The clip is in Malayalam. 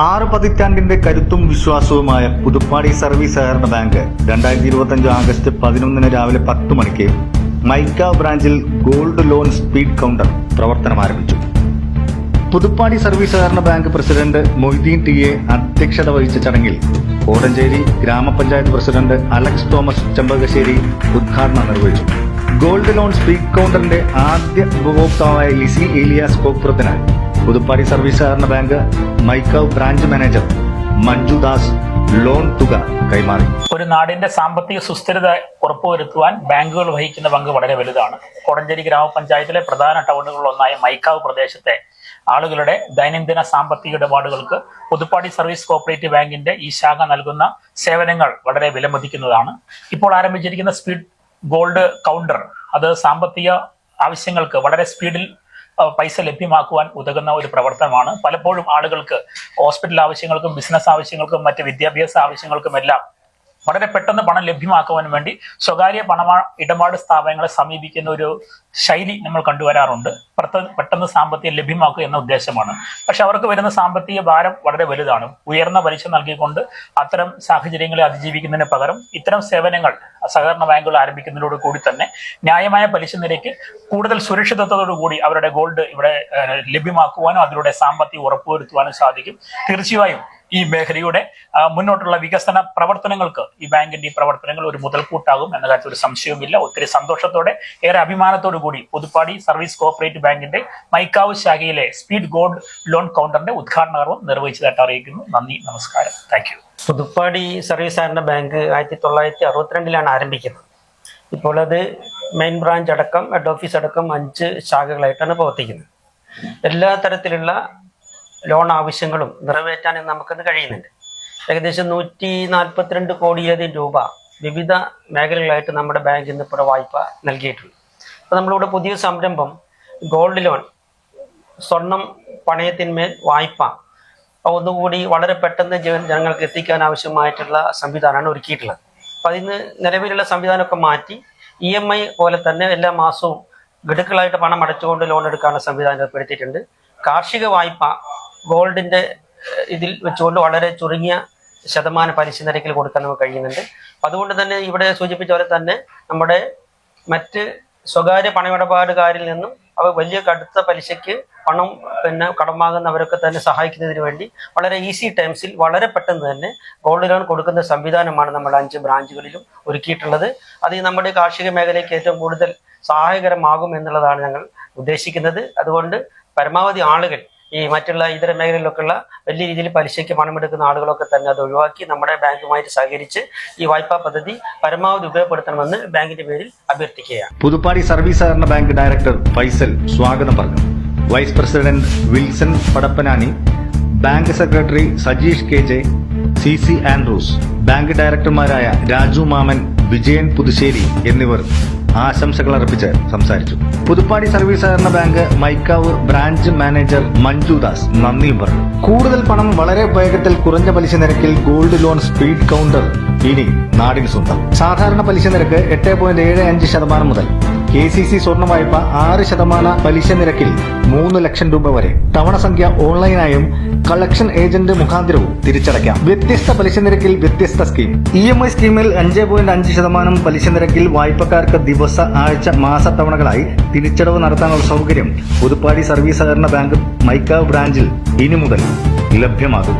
ആറ് പതിറ്റാണ്ടിന്റെ കരുത്തും വിശ്വാസവുമായ പുതുപ്പാടി സർവീസ് സഹകരണ ബാങ്ക് രണ്ടായിരത്തി ഇരുപത്തി ആഗസ്റ്റ് പതിനൊന്നിന് രാവിലെ പത്ത് മണിക്ക് മൈക്ക ബ്രാഞ്ചിൽ ഗോൾഡ് ലോൺ സ്പീഡ് കൗണ്ടർ പ്രവർത്തനം ആരംഭിച്ചു. പുതുപ്പാടി സർവീസ് സഹകരണ bank president Moideen T A അധ്യക്ഷത വഹിച്ച ചടങ്ങിൽ കോടഞ്ചേരി ഗ്രാമപഞ്ചായത്ത് പ്രസിഡന്റ് അലക്സ് തോമസ് ചെമ്പകശ്ശേരി ഉദ്ഘാടനം നിർവഹിച്ചു. ഗോൾഡ് ലോൺ സ്പീഡ് കൗണ്ടറിന്റെ ആദ്യ ഉപഭോക്താവായ ലിസി ഏലിയാസ് കോപ്പുറത്തിന് പുതുപ്പാടി സർവീസ് സഹകരണ bank Mykavu branch manager Manju Das loan തുക കൈമാറി. ഒരു നാടിന്റെ സാമ്പത്തിക സുസ്ഥിരത ഉറപ്പുവരുത്തുവാൻ ബാങ്കുകൾ വഹിക്കുന്ന പങ്ക് വളരെ വലുതാണ്. കോടഞ്ചേരി ഗ്രാമപഞ്ചായത്തിലെ പ്രധാന ടൗണുകളിലൊന്നായ മൈക്കാവ് പ്രദേശത്തെ ആളുകളുടെ ദൈനംദിന സാമ്പത്തിക ഇടപാടുകൾക്ക് പുതുപ്പാടി സർവീസ് കോപ്പറേറ്റീവ് ബാങ്കിന്റെ ഈ ശാഖ നൽകുന്ന സേവനങ്ങൾ വളരെ വിലമതിക്കുന്നതാണ്. ഇപ്പോൾ ആരംഭിച്ചിരിക്കുന്ന സ്പീഡ് ഗോൾഡ് കൗണ്ടർ അത് സാമ്പത്തിക ആവശ്യങ്ങൾക്ക് വളരെ സ്പീഡിൽ പൈസ ലഭ്യമാക്കുവാൻ ഉതകുന്ന ഒരു പ്രവർത്തനമാണ്. പലപ്പോഴും ആളുകൾക്ക് ഹോസ്പിറ്റൽ ആവശ്യങ്ങൾക്കും ബിസിനസ് ആവശ്യങ്ങൾക്കും മറ്റ് വിദ്യാഭ്യാസ ആവശ്യങ്ങൾക്കും എല്ലാം വളരെ പെട്ടെന്ന് പണം ലഭ്യമാക്കുവാൻ വേണ്ടി സ്വകാര്യ പണ ഇടപാട് സ്ഥാപനങ്ങളെ സമീപിക്കുന്ന ഒരു ശൈലി നമ്മൾ കണ്ടുവരാറുണ്ട്. പെട്ടെന്ന് സാമ്പത്തികം ലഭ്യമാക്കുക എന്ന ഉദ്ദേശമാണ്. പക്ഷെ അവർക്ക് വരുന്ന സാമ്പത്തിക ഭാരം വളരെ വലുതാണ്. ഉയർന്ന പലിശ നൽകിക്കൊണ്ട് അത്തരം സാഹചര്യങ്ങളെ അതിജീവിക്കുന്നതിന് പകരം ഇത്തരം സേവനങ്ങൾ സഹകരണ ബാങ്കുകൾ ആരംഭിക്കുന്നതിനോട് കൂടി തന്നെ ന്യായമായ പലിശ നിരക്ക് കൂടുതൽ സുരക്ഷിതത്വത്തോടു കൂടി അവരുടെ ഗോൾഡ് ഇവിടെ ലഭ്യമാക്കുവാനും അതിലൂടെ സാമ്പത്തികം ഉറപ്പുവരുത്തുവാനും സാധിക്കും. തീർച്ചയായും ഈ മേഖലയുടെ മുന്നോട്ടുള്ള വികസന പ്രവർത്തനങ്ങൾക്ക് ഈ ബാങ്കിന്റെ ഈ പ്രവർത്തനങ്ങൾ ഒരു മുതൽക്കൂട്ടാകും എന്ന കാര്യത്തിൽ ഒരു സംശയവുമില്ല. ഒത്തിരി സന്തോഷത്തോടെ ഏറെ അഭിമാനത്തോടു കൂടി പുതുപ്പാടി സർവീസ് കോഓപ്പറേറ്റീവ് ബാങ്കിന്റെ മൈക്കാവ് ശാഖയിലെ സ്പീഡ് ഗോൾഡ് ലോൺ കൗണ്ടറിന്റെ ഉദ്ഘാടനകർമ്മം നിർവഹിച്ചതായിട്ട് അറിയിക്കുന്നു. നന്ദി നമസ്കാരം. Thank you. പുതുപ്പാടി സർവീസ് സഹകരണ ബാങ്ക് ആയിരത്തി തൊള്ളായിരത്തി അറുപത്തിരണ്ടിലാണ് ആരംഭിക്കുന്നത്. ഇപ്പോൾ അത് മെയിൻ ബ്രാഞ്ച് അടക്കം ഹെഡ് ഓഫീസ് അടക്കം അഞ്ച് ശാഖകളായിട്ടാണ് പ്രവർത്തിക്കുന്നത്. എല്ലാ തരത്തിലുള്ള ലോൺ ആവശ്യങ്ങളും നിറവേറ്റാൻ നമുക്കിന്ന് കഴിയുന്നുണ്ട്. ഏകദേശം നൂറ്റി നാൽപ്പത്തിരണ്ട് കോടിയിലധികം രൂപ വിവിധ മേഖലകളായിട്ട് നമ്മുടെ ബാങ്ക് ഇന്ന് ഇപ്പോൾ വായ്പ നൽകിയിട്ടുണ്ട്. അപ്പോൾ നമ്മളിവിടെ പുതിയ സംരംഭം ഗോൾഡ് ലോൺ സ്വർണം പണയത്തിന്മേൽ വായ്പ ഒന്നുകൂടി വളരെ പെട്ടെന്ന് ജനങ്ങൾക്ക് എത്തിക്കാൻ ആവശ്യമായിട്ടുള്ള സംവിധാനമാണ് ഒരുക്കിയിട്ടുള്ളത്. അപ്പം അതിന് നിലവിലുള്ള സംവിധാനമൊക്കെ മാറ്റി ഇ എം ഐ പോലെ തന്നെ എല്ലാ മാസവും ഗഡുക്കളായിട്ട് പണം അടച്ചുകൊണ്ട് ലോൺ എടുക്കാനുള്ള സംവിധാനം ഏർപ്പെടുത്തിയിട്ടുണ്ട്. കാർഷിക വായ്പ ഗോൾഡിന്റെ ഇതിൽ വെച്ചുകൊണ്ട് വളരെ ചുരുങ്ങിയ ശതമാന പലിശ നിരക്കിൽ കൊടുക്കാൻ നമുക്ക് കഴിയുന്നുണ്ട്. അതുകൊണ്ട് തന്നെ ഇവിടെ സൂചിപ്പിച്ച പോലെ തന്നെ നമ്മുടെ മറ്റ് സ്വകാര്യ പണമിടപാടുകാരിൽ നിന്നും അവ വലിയ കടുത്ത പലിശയ്ക്ക് പണം പിന്നെ കടമാകുന്നവരൊക്കെ തന്നെ സഹായിക്കുന്നതിന് വേണ്ടി വളരെ ഈസി ടൈംസിൽ വളരെ പെട്ടെന്ന് തന്നെ ഗോൾഡ് ലോൺ കൊടുക്കുന്ന സംവിധാനമാണ് നമ്മുടെ അഞ്ച് ബ്രാഞ്ചുകളിലും ഒരുക്കിയിട്ടുള്ളത്. അത് നമ്മുടെ കാർഷിക മേഖലയ്ക്ക് ഏറ്റവും കൂടുതൽ സഹായകരമാകും എന്നുള്ളതാണ് ഞങ്ങൾ ഉദ്ദേശിക്കുന്നത്. അതുകൊണ്ട് പരമാവധി ആളുകൾ ഈ മറ്റുള്ള ഇതര മേഖലയിലൊക്കെയുള്ള വലിയ രീതിയിൽ പലിശയ്ക്ക് പണമെടുക്കുന്ന ആളുകളൊക്കെ തന്നെ അത് ഒഴിവാക്കി നമ്മുടെ ബാങ്കുമായിട്ട് സഹകരിച്ച് ഈ വായ്പാ പദ്ധതി പരമാവധി ഉപയോഗപ്പെടുത്തണമെന്ന് ബാങ്കിന്റെ പേരിൽ അഭ്യർത്ഥിക്കുകയാണ്. പുതുപ്പാടി സർവീസ് സഹകരണ ബാങ്ക് ഡയറക്ടർ ഫൈസൽ സ്വാഗതം പറഞ്ഞു. Vice president Wilson Padappanani bank secretary Sajeesh K J C C Andrews bank ഡയറക്ടർമാരായ Raju Mammen Vijayan Puthussery എന്നിവർ ആശംസകൾ അർപ്പിച്ച് സംസാരിച്ചു. പുതുപ്പാടി സർവീസ് സഹകരണ bank Mykavu branch manager Manjudas നന്ദിയും പറഞ്ഞു. കൂടുതൽ പണം വളരെ വേഗത്തിൽ കുറഞ്ഞ പലിശ നിരക്കിൽ ഗോൾഡ് ലോൺ സ്പീഡ് കൗണ്ടർ. ഇനി നാടിന് സ്വന്തം. സാധാരണ പലിശ നിരക്ക് എട്ട് പോയിന്റ് ഏഴ് അഞ്ച് ശതമാനം മുതൽ കെ സി സി സ്വർണ വായ്പ ആറ് ശതമാന പലിശ നിരക്കിൽ മൂന്ന് ലക്ഷം രൂപ വരെ. തവണ സംഖ്യ ഓൺലൈനായും കളക്ഷൻ ഏജന്റ് മുഖാന്തരവും തിരിച്ചടയ്ക്കാം. വ്യത്യസ്ത പലിശ നിരക്കിൽ വ്യത്യസ്ത സ്കീം. ഇ എം ഐ സ്കീമിൽ അഞ്ച് പോയിന്റ് അഞ്ച് ശതമാനം പലിശ നിരക്കിൽ വായ്പക്കാർക്ക് ദിവസ ആഴ്ച മാസ തവണകളായി തിരിച്ചടവ് നടത്താനുള്ള സൗകര്യം പുതുപ്പാടി സർവീസ് സഹകരണ ബാങ്ക് മൈക്കാവ് ബ്രാഞ്ചിൽ ഇനി മുതൽ ലഭ്യമാകും.